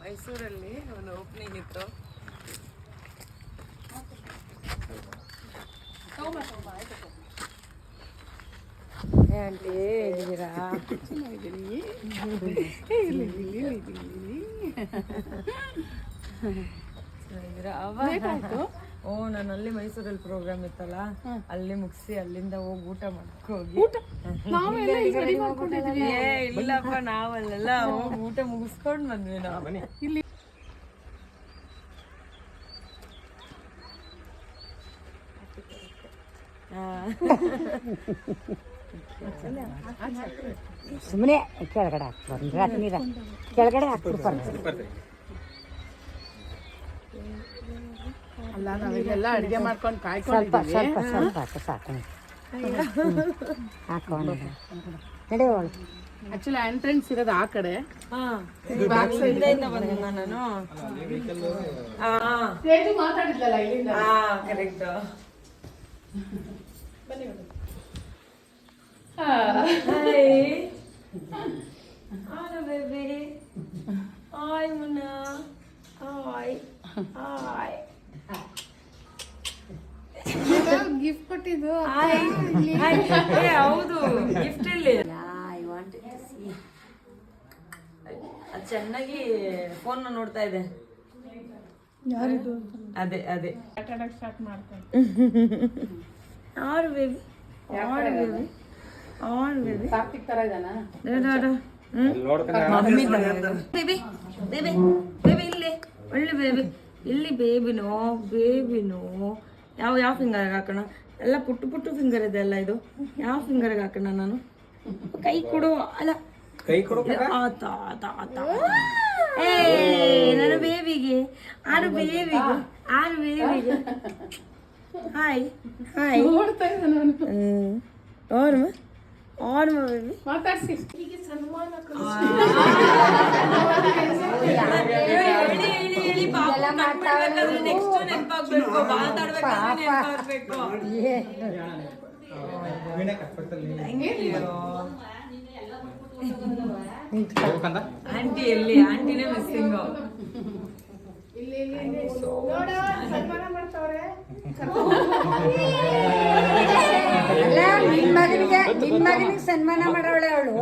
ಮೈಸೂರಲ್ಲಿ ಒಂದು ಓಪನಿಂಗ್ ಇತ್ತು. ಆಂಟಿ ಹೇಗಿದ್ದೀರಾ ಚೆನ್ನಾಗಿದ್ದೀರಾ? ಅವ? ಓ ನಾನು ಅಲ್ಲಿ ಮೈಸೂರಲ್ಲಿ ಪ್ರೋಗ್ರಾಮ್ ಇತ್ತಲ್ಲ ಅಲ್ಲಿ ಮುಗಿಸಿ ಅಲ್ಲಿಂದ ಹೋಗಿ ಊಟ ಮಾಡಕ್ ಹೋಗಿ ಏ ಇಲ್ಲಪ್ಪ ನಾವಲ್ಲೆಲ್ಲ ಹೋಗಿ ಊಟ ಮುಗಿಸ್ಕೊಂಡ್ ಬಂದ್ವಿ ನಾವು. ಸುಮ್ಮನೆ ಕೆಳಗಡೆ ಹಾಕ್ಬಾರ್ದು. ರಾತ್ರಿ ನೀರ. ಕೆಳಗಡೆ ಹಾಕ್ಬಿಡ್ಬಾರ್ದು. ಅಲ್ಲ ನಾವಿಲ್ಲೆಲ್ಲ ಅಡಿಗೆ ಮಾಡ್ಕೊಂಡು ಸ್ವಲ್ಪ ಸ್ವಲ್ಪ ಸ್ವಲ್ಪ ಹಾಕು ಸಾಕು. ಹಾಕೊಂಡು ನಡೆಯೋಳು ಆಕ್ಚುಲಿ ಎಂಟ್ರೆನ್ಸ್ ಇರೋದು ಆ ಕಡೆ. ಹಾ. ಹಿಂದೆಯಿಂದ ಬಂದೆ ನಾನು. ಹಾ. ಮಾತಾಡಿದ್ಲಲ್ಲ ಇಲ್ಲಿಂದ? ಹಾ correct hi hi baby. Hi Muna. Hi Hi. Gift ಕೊಟ್ಟಿದ್ದು. ಹೌದು. ಗಿಫ್ಟ್ ಇಲ್ಲಿ ಐ ವಾಂಟ್ ಅದು ಚೆನ್ನಾಗಿ ಫೋನ್ ನೋಡ್ತಾ ಇದೆ. ಅದೇ ಅದೇ. ಸ್ಟಾರ್ಟ್ ಮಾಡ್ತಾರೆ ಆರು ಬೇಬಿ ಆರು ಬೇಬಿ ಆರು ಬೇಬಿ ಕಾರ್ತಿಕ್ ತರ ಇದಾನ? ಮಮ್ಮಿ ಬೇಬಿ ಬೇಬಿ ಬೇಬಿ ಇಲ್ಲಿ. ಒಳ್ಳೆ ಬೇಬಿ ಇಲ್ಲಿ ಬೇಬಿನೋ ಬೇಬಿನೋ ಯಾವ ಯಾವ ಫಿಂಗರ್ ಹಾಕೋಣ? ಎಲ್ಲ ಪುಟ್ಟು ಪುಟ್ಟು ಫಿಂಗರ್ ಇದೆ ಅಲ್ಲ ಇದು? ಯಾವ ಫಿಂಗರ್ಗೆ ಹಾಕೋಣ ನಾನು? ಕೈ ಕೊಡು. ಅಲ್ಲ. ಕೈ ಕೊಡು ಆತ ಆತ ಆತ. ಏ ನನ್ನ ಬೇಬಿಗೆ ಆರು ಬೇಬಿಗೆ ಆರು ಬೇಬಿಗೆ ಹಾಯ್ ಹಾಯ್ ಓರ್ಮ ಓರ್ಮ ಬೇಬಿ. ಮಾತಾಡ್ಸಿ. ಹೇಳಿ ಆಂಟಿ ಎಲ್ಲಿ? ಆಂಟಿನೇ ಮಿಸ್ಸಿಂಗ್ ನಿನ್ ಮಗನಿಗೆ ನಿನ್ ಮಗನಿಗೆ ಸನ್ಮಾನ ಮಾಡವಳೆ ಅವಳು.